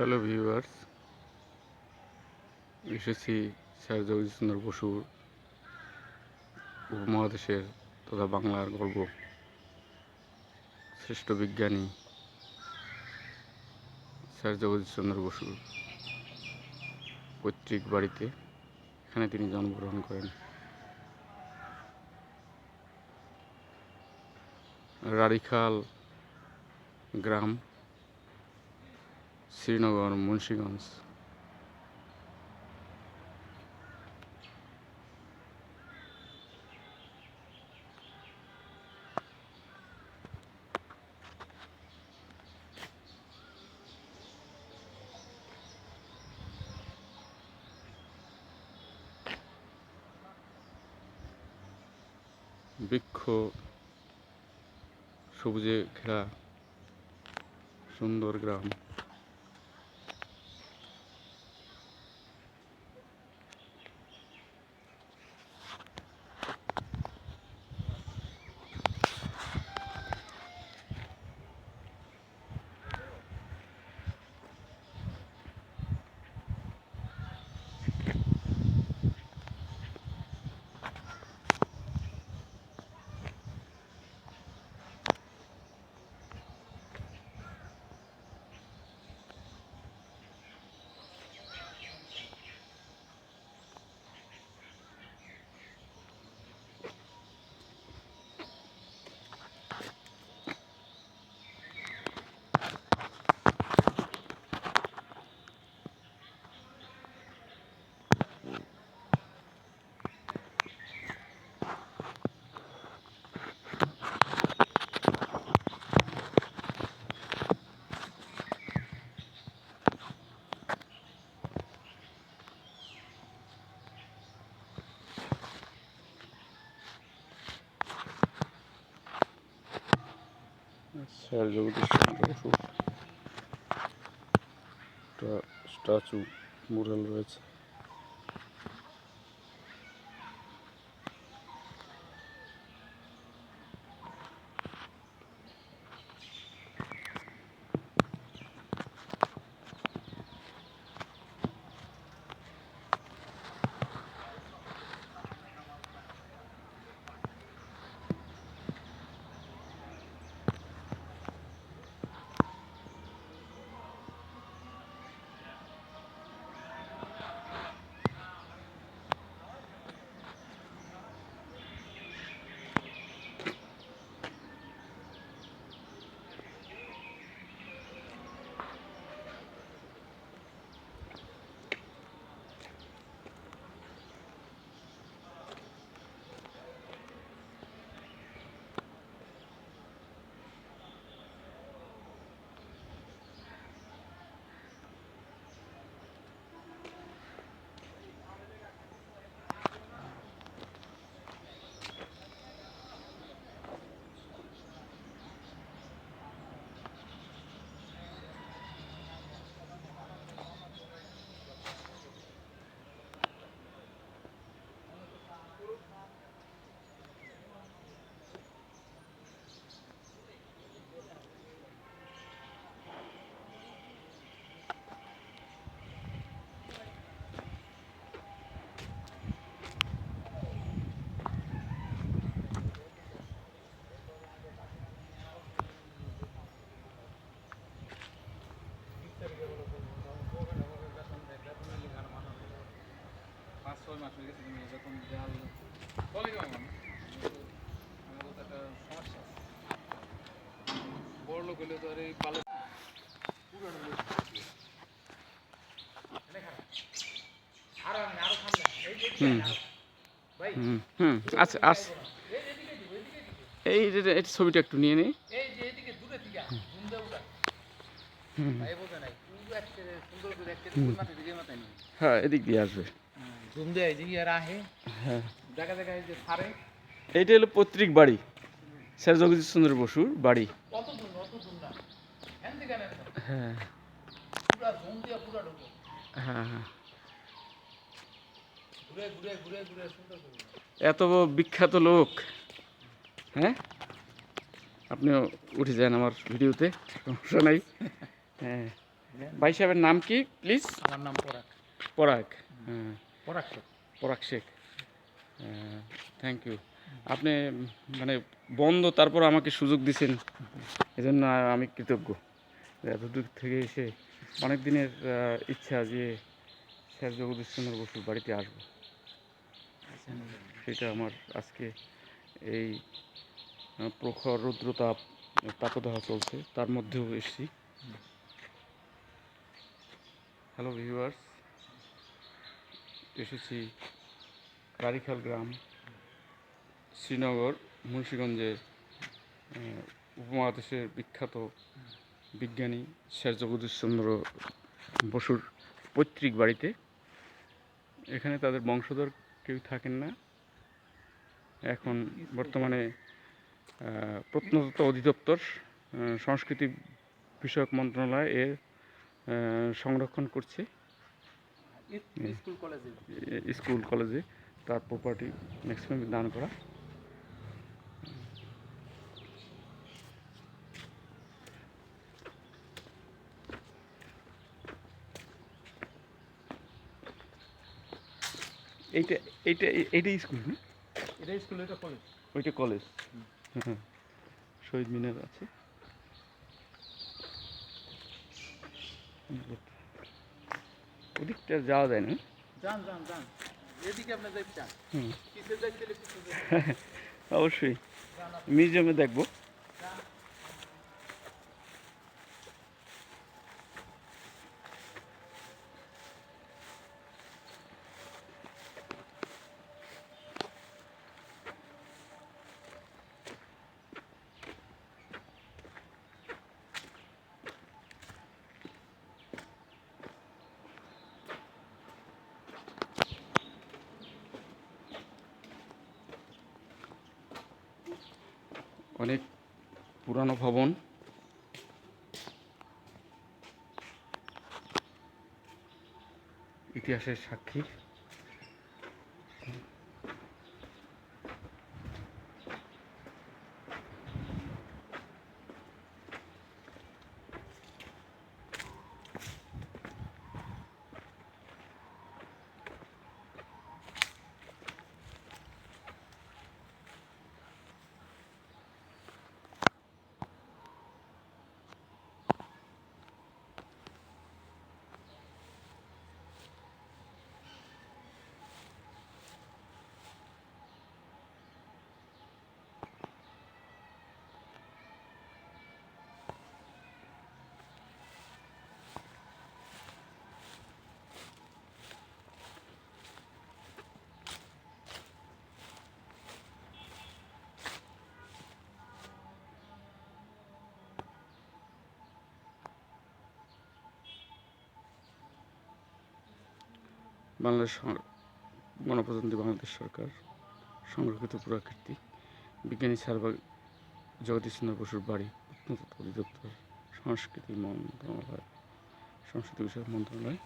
Hello viewers এসেছি sir Jagadishchandra বসুর উপমহাদেশের তথা বাংলার গর্ব শ্রেষ্ঠ বিজ্ঞানী স্যার জগদীশচন্দ্র বসুর পৈতৃক বাড়িতে এখানে তিনি জন্মগ্রহণ করেন। রারিখাল গ্রাম শ্রীনগর মুন্সীগঞ্জ। বৃক্ষ সবুজে ঘেরা সুন্দর গ্রাম। একটা স্ট্যাচু মুরাল রয়েছে লোক তো আর এই ভালো আচ্ছা আচ্ছা। ছবিটা একটু নিয়ে নিই। হ্যাঁ এদিক দিয়ে আসবে। হ্যাঁ। এইটা হলো পৈতৃক বাড়ি স্যার জগদীশ চন্দ্র বসুর বাড়ি কত দূর অত দূর না হ্যান দিকে না হ্যাঁ। পুরা ঘুম দিয়া পুরা ঢুকো। হ্যাঁ হ্যাঁ। করে এত বিখ্যাত লোক। হ্যাঁ? আপনিও উঠে যান আমার ভিডিওতে সমস্যা নাই। হ্যাঁ। ভাই সাহেবের নাম কি প্লিজ আমার নাম পরাগ। পরাগ হ্যাঁ। পরাগ শেখ। পরাগ শেখ। থ্যাংক ইউ আপনি মানে বন্ধ তারপর আমাকে সুযোগ দিছেন। এজন্য আমি কৃতজ্ঞ। এতদূর থেকে এসে অনেক দিনের ইচ্ছা যে স্যার জগদীশ চন্দ্র বসুর বাড়িতে আসব। সেটা আমার আজকে এই প্রখর রৌদ্রতাপ, তাপদাহ চলছে, তার মধ্যেও এসেছি। হ্যালো ভিউয়ার্স এসেছি কারিখাল গ্রাম, শ্রীনগর, মুন্সীগঞ্জের উপমহাদেশের বিখ্যাত বিজ্ঞানী স্যার জগদীশচন্দ্র বসুর পৈতৃক বাড়িতে। এখানে তাদের বংশধর কেউ থাকেন না। এখন বর্তমানে প্রত্নতত্ত্ব অধিদপ্তর সংস্কৃতি বিষয়ক মন্ত্রণালয় এর সংরক্ষণ করছে। স্কুল কলেজে? তার প্রপার্টি ম্যাক্সিমাম দান করা। এইটা এইটা এইটা স্কুল না? এটা স্কুল এটা কলেজ ওইটা কলেজ হ্যাঁ শহীদ মিনার আছে। ওদিকটা যাওয়া যায় না? যান যান যান। এদিকে আপনি চান। হুম। অবশ্যই। মিউজিয়ামে দেখব। অনেক পুরানো ভবন। ইতিহাসের সাক্ষী। বাংলাদেশ গণপ্রজাতন্ত্রী বাংলাদেশ সরকার, সংরক্ষিত প্রাকৃতিক বিজ্ঞানী সার্বা জগদীশচন্দ্র বসুর বাড়ি প্রত্নতত্ত্ব অধিদপ্তর, সংস্কৃতি মন্ত্রণালয়, সংস্কৃতি বিষয়ক মন্ত্রণালয়